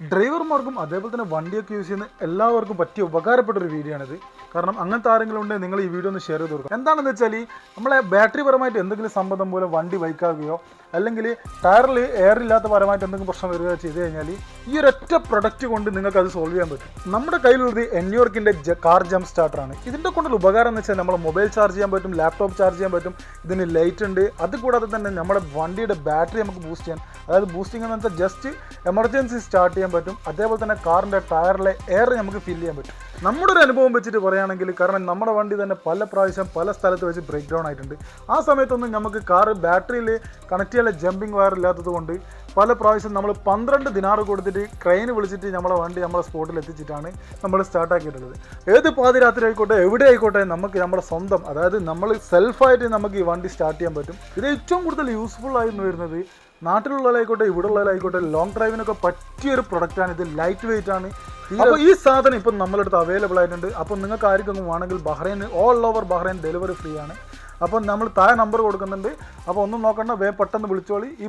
ഡ്രൈവർമാർക്കും അതേപോലെ തന്നെ വണ്ടിയൊക്കെ യൂസ് ചെയ്യുന്ന എല്ലാവർക്കും പറ്റിയ ഉപകാരപ്പെട്ട ഒരു വീഡിയോ ആണിത്. കാരണം അങ്ങനത്തെ ആരെങ്കിലും ഉണ്ടെങ്കിൽ നിങ്ങൾ ഈ വീഡിയോ ഒന്ന് ഷെയർ ചെയ്ത് കൊടുക്കുക എന്താണെന്ന് വെച്ചാൽ നമ്മളെ ബാറ്ററി പരമായിട്ട് എന്തെങ്കിലും സംബന്ധം പോലെ വണ്ടി ബൈക്കാകുകയോ അല്ലെങ്കിൽ ടയറിൽ എയർ ഇല്ലാത്ത പരമായിട്ട് എന്തെങ്കിലും പ്രശ്നം വരികയോ ചെയ്ത് കഴിഞ്ഞാൽ ഈ ഒരൊറ്റ പ്രൊഡക്റ്റ് കൊണ്ട് നിങ്ങൾക്ക് അത് സോൾവ് ചെയ്യാൻ പറ്റും. നമ്മുടെ കയ്യിലുള്ളത് എന്യൂർക്കിന്റെ കാർ ജംപ് സ്റ്റാർട്ടറാണ് ഇതിന്റെ കൊണ്ടുള്ള ഉപകാരം എന്ന് വെച്ചാൽ നമ്മൾ മൊബൈൽ ചാർജ് ചെയ്യാൻ പറ്റും ലാപ്ടോപ്പ് ചാർജ് ചെയ്യാൻ പറ്റും ഇതിന് ലൈറ്റ് ഉണ്ട്. അതുകൂടാതെ തന്നെ നമ്മുടെ വണ്ടിയുടെ ബാറ്ററി നമുക്ക് ബൂസ്റ്റ് ചെയ്യാൻ അതായത് ബൂസ്റ്റിംഗ് എന്ന് ജസ്റ്റ് എമർജൻസി സ്റ്റാർട്ട് ചെയ്യാൻ പറ്റും. അതേപോലെ തന്നെ കാറിന്റെ ടയറിലെ എയർ നമുക്ക് ഫില്ല് ചെയ്യാൻ പറ്റും. നമ്മുടെ ഒരു അനുഭവം വെച്ചിട്ട് പറയുകയാണെങ്കിൽ കാരണം നമ്മുടെ വണ്ടി തന്നെ പല പ്രാവശ്യം പല സ്ഥലത്ത് വെച്ച് ബ്രേക്ക് ഡൗൺ ആയിട്ടുണ്ട്. ആ സമയത്തൊന്നും നമുക്ക് കാർ ബാറ്ററിയിൽ കണക്ട് ചെയ്യാൻ ജമ്പിങ് വയർ ഇല്ലാത്തത് കൊണ്ട് പല പ്രാവശ്യം നമ്മൾ പന്ത്രണ്ട് ദിനാറ് കൊടുത്തിട്ട് ക്രെയിൻ വിളിച്ചിട്ട് നമ്മളെ വണ്ടി നമ്മളെ സ്പോട്ടിൽ എത്തിച്ചിട്ടാണ് നമ്മൾ സ്റ്റാർട്ടാക്കിയിട്ടുള്ളത് ഏത് പാതിരാത്രി ആയിക്കോട്ടെ എവിടെ ആയിക്കോട്ടെ നമുക്ക് നമ്മുടെ സ്വന്തം അതായത് നമ്മൾ സെൽഫായിട്ട് നമുക്ക് ഈ വണ്ടി സ്റ്റാർട്ട് ചെയ്യാൻ പറ്റും. ഇത് ഏറ്റവും കൂടുതൽ യൂസ്ഫുൾ ആയിരുന്നു വരുന്നത് നാട്ടിലുള്ളവരായിക്കോട്ടെ ഇവിടെ ഉള്ളവരായിക്കോട്ടെ ലോങ് ഡ്രൈവിനൊക്കെ പറ്റിയൊരു പ്രൊഡക്റ്റാണ് ഇത് ലൈറ്റ് വെയിറ്റ് ആണ്. അപ്പോൾ ഈ സാധനം ഇപ്പം നമ്മളടുത്ത് അവൈലബിൾ ആയിട്ടുണ്ട്. അപ്പോൾ നിങ്ങൾക്ക് ആർക്കും വേണമെങ്കിൽ Bahrain all over Bahrain delivery free ആണ്. അപ്പോൾ നമ്മൾ താഴെ നമ്പർ കൊടുക്കുന്നുണ്ട്. അപ്പോൾ ഒന്നും നോക്കണ്ട വേ പെട്ടെന്ന് വിളിച്ചോളി. ഈ